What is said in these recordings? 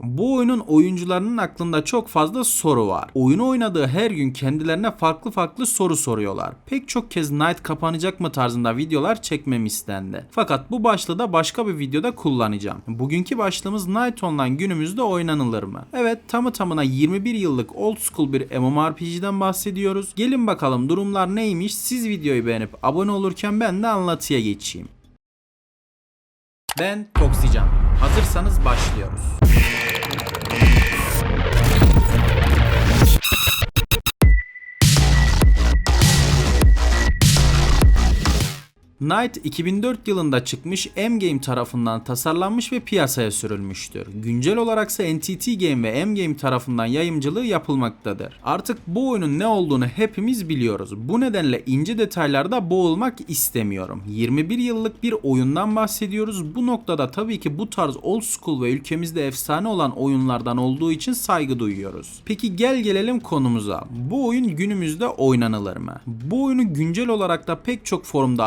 Bu oyunun oyuncularının aklında çok fazla soru var. Oyunu oynadığı her gün kendilerine farklı farklı soru soruyorlar. Pek çok kez Night kapanacak mı tarzında videolar çekmem istendi. Fakat bu başlığı da başka bir videoda kullanacağım. Bugünkü başlığımız Night Online günümüzde oynanılır mı? Evet tamı tamına 21 yıllık old school bir MMORPG'den bahsediyoruz. Gelin bakalım durumlar neymiş siz videoyu beğenip abone olurken ben de anlatıya geçeyim. Ben Toksican. Hazırsanız başlıyoruz. Knight 2004 yılında çıkmış M-Game tarafından tasarlanmış ve piyasaya sürülmüştür. Güncel olaraksa NTT Game ve M-Game tarafından yayımcılığı yapılmaktadır. Artık bu oyunun ne olduğunu hepimiz biliyoruz. Bu nedenle ince detaylarda boğulmak istemiyorum. 21 yıllık bir oyundan bahsediyoruz. Bu noktada tabii ki bu tarz old school ve ülkemizde efsane olan oyunlardan olduğu için saygı duyuyoruz. Peki gel gelelim konumuza. Bu oyun günümüzde oynanılır mı? Bu oyunu güncel olarak da pek çok forumda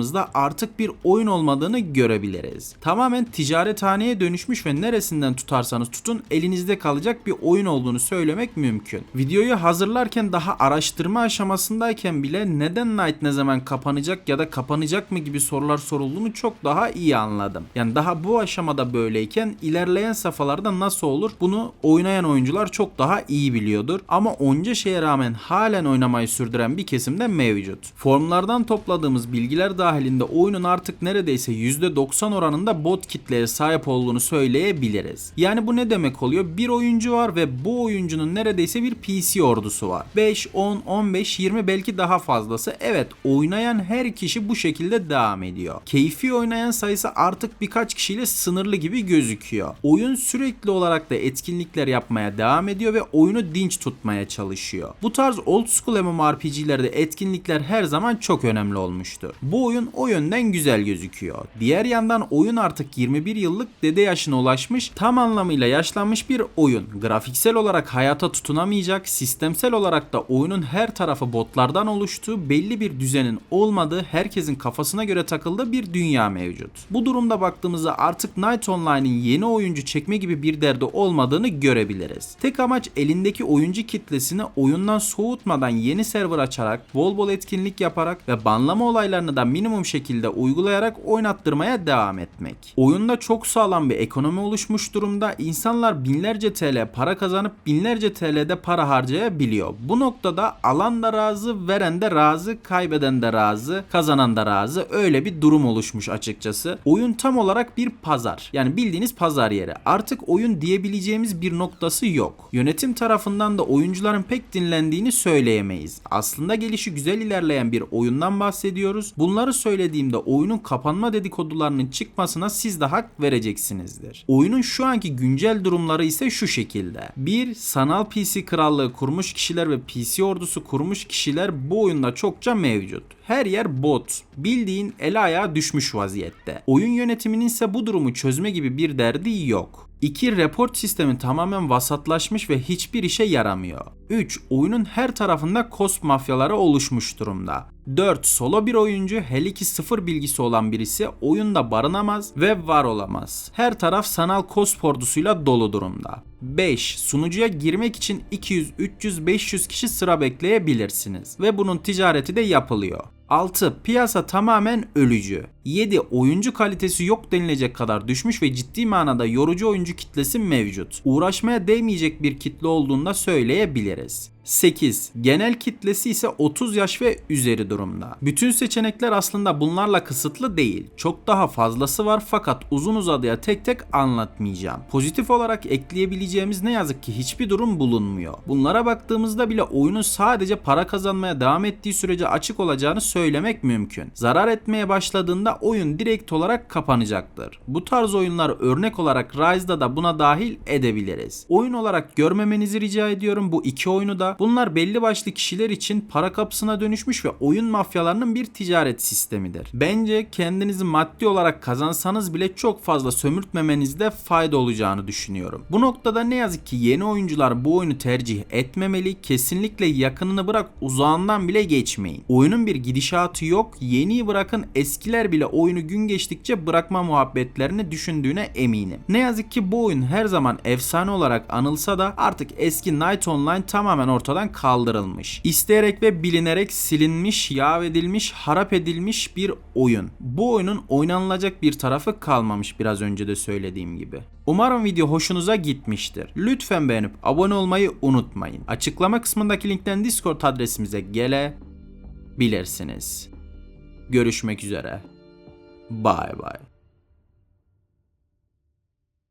arattığımızda artık bir oyun olmadığını görebiliriz. Tamamen ticarethaneye dönüşmüş ve neresinden tutarsanız tutun elinizde kalacak bir oyun olduğunu söylemek mümkün. Videoyu hazırlarken daha araştırma aşamasındayken bile neden Night ne zaman kapanacak ya da kapanacak mı gibi sorular sorulduğunu çok daha iyi anladım. Yani daha bu aşamada böyleyken ilerleyen safhalarda nasıl olur bunu oynayan oyuncular çok daha iyi biliyordur. Ama onca şeye rağmen halen oynamayı sürdüren bir kesim de mevcut. Formlardan topladığımız bilgiler dahilinde oyunun artık neredeyse %90 oranında bot kitleye sahip olduğunu söyleyebiliriz. Yani bu ne demek oluyor? Bir oyuncu var ve bu oyuncunun neredeyse bir PC ordusu var. 5, 10, 15, 20 belki daha fazlası. Evet oynayan her kişi bu şekilde devam ediyor. Keyfi oynayan sayısı artık birkaç kişiyle sınırlı gibi gözüküyor. Oyun sürekli olarak da etkinlikler yapmaya devam ediyor ve oyunu dinç tutmaya çalışıyor. Bu tarz old school MMORPG'lerde etkinlikler her zaman çok önemli olmuştur. Bu oyun o yönden güzel gözüküyor. Diğer yandan oyun artık 21 yıllık dede yaşına ulaşmış, tam anlamıyla yaşlanmış bir oyun. Grafiksel olarak hayata tutunamayacak, sistemsel olarak da oyunun her tarafı botlardan oluştuğu, belli bir düzenin olmadığı, herkesin kafasına göre takıldığı bir dünya mevcut. Bu durumda baktığımızda artık Night Online'in yeni oyuncu çekme gibi bir derdi olmadığını görebiliriz. Tek amaç elindeki oyuncu kitlesini oyundan soğutmadan yeni server açarak, bol bol etkinlik yaparak ve banlama olaylarını da minimum şekilde uygulayarak oynattırmaya devam etmek. Oyunda çok sağlam bir ekonomi oluşmuş durumda. İnsanlar binlerce TL para kazanıp binlerce TL'de para harcayabiliyor. Bu noktada alan da razı, veren de razı, kaybeden de razı, kazanan da razı. Öyle bir durum oluşmuş açıkçası. Oyun tam olarak bir pazar. Yani bildiğiniz pazar yeri. Artık oyun diyebileceğimiz bir noktası yok. Yönetim tarafından da oyuncuların pek dinlendiğini söyleyemeyiz. Aslında gelişi güzel ilerleyen bir oyundan bahsediyoruz. Bunları söylediğimde oyunun kapanma dedikodularının çıkmasına siz de hak vereceksinizdir. Oyunun şu anki güncel durumları ise şu şekilde. 1. Sanal PC krallığı kurmuş kişiler ve PC ordusu kurmuş kişiler bu oyunda çokça mevcut. Her yer bot. Bildiğin el ayağa düşmüş vaziyette. Oyun yönetiminin ise bu durumu çözme gibi bir derdi yok. 2. Report sistemi tamamen vasatlaşmış ve hiçbir işe yaramıyor. 3. Oyunun her tarafında cost mafyaları oluşmuş durumda. 4. Solo bir oyuncu hele ki sıfır bilgisi olan birisi oyunda barınamaz ve var olamaz. Her taraf sanal cost ordusuyla dolu durumda. 5. Sunucuya girmek için 200, 300, 500 kişi sıra bekleyebilirsiniz ve bunun ticareti de yapılıyor. 6. Piyasa tamamen ölücü. 7. Oyuncu kalitesi yok denilecek kadar düşmüş ve ciddi manada yorucu oyuncu kitlesi mevcut. Uğraşmaya değmeyecek bir kitle olduğunda söyleyebiliriz. 8. Genel kitlesi ise 30 yaş ve üzeri durumda. Bütün seçenekler aslında bunlarla kısıtlı değil. Çok daha fazlası var fakat uzun uzadıya tek tek anlatmayacağım. Pozitif olarak ekleyebileceğimiz ne yazık ki hiçbir durum bulunmuyor. Bunlara baktığımızda bile oyunun sadece para kazanmaya devam ettiği sürece açık olacağını söylemek mümkün. Zarar etmeye başladığında oyun direkt olarak kapanacaktır. Bu tarz oyunlar örnek olarak Rise'da da buna dahil edebiliriz. Oyun olarak görmemenizi rica ediyorum bu iki oyunu da Bunlar belli başlı kişiler için para kapısına dönüşmüş ve oyun mafyalarının bir ticaret sistemidir. Bence kendinizi maddi olarak kazansanız bile çok fazla sömürtmemenizde fayda olacağını düşünüyorum. Bu noktada ne yazık ki yeni oyuncular bu oyunu tercih etmemeli. Kesinlikle yakınını bırak uzağından bile geçmeyin. Oyunun bir gidişatı yok. Yeniyi bırakın eskiler bile oyunu gün geçtikçe bırakma muhabbetlerini düşündüğüne eminim. Ne yazık ki bu oyun her zaman efsane olarak anılsa da artık eski Night Online tamamen ortadan kaldırılmış. İsteyerek ve bilinerek silinmiş, yağ edilmiş, harap edilmiş bir oyun. Bu oyunun oynanılacak bir tarafı kalmamış biraz önce de söylediğim gibi. Umarım video hoşunuza gitmiştir. Lütfen beğenip abone olmayı unutmayın. Açıklama kısmındaki linkten Discord adresimize gelebilirsiniz. Görüşmek üzere. Bye bye.